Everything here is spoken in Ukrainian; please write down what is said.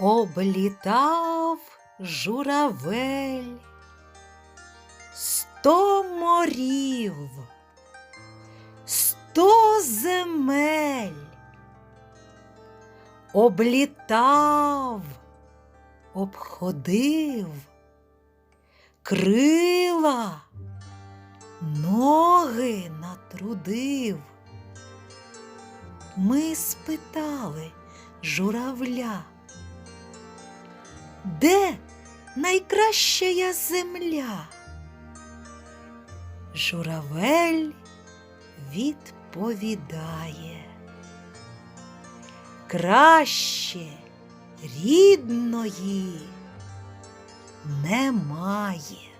Облітав журавель сто морів, сто земель. Облітав, обходив, крила, ноги натрудив. Ми спитали журавля, де найкраща земля? Журавель відповідає. Краще рідної немає.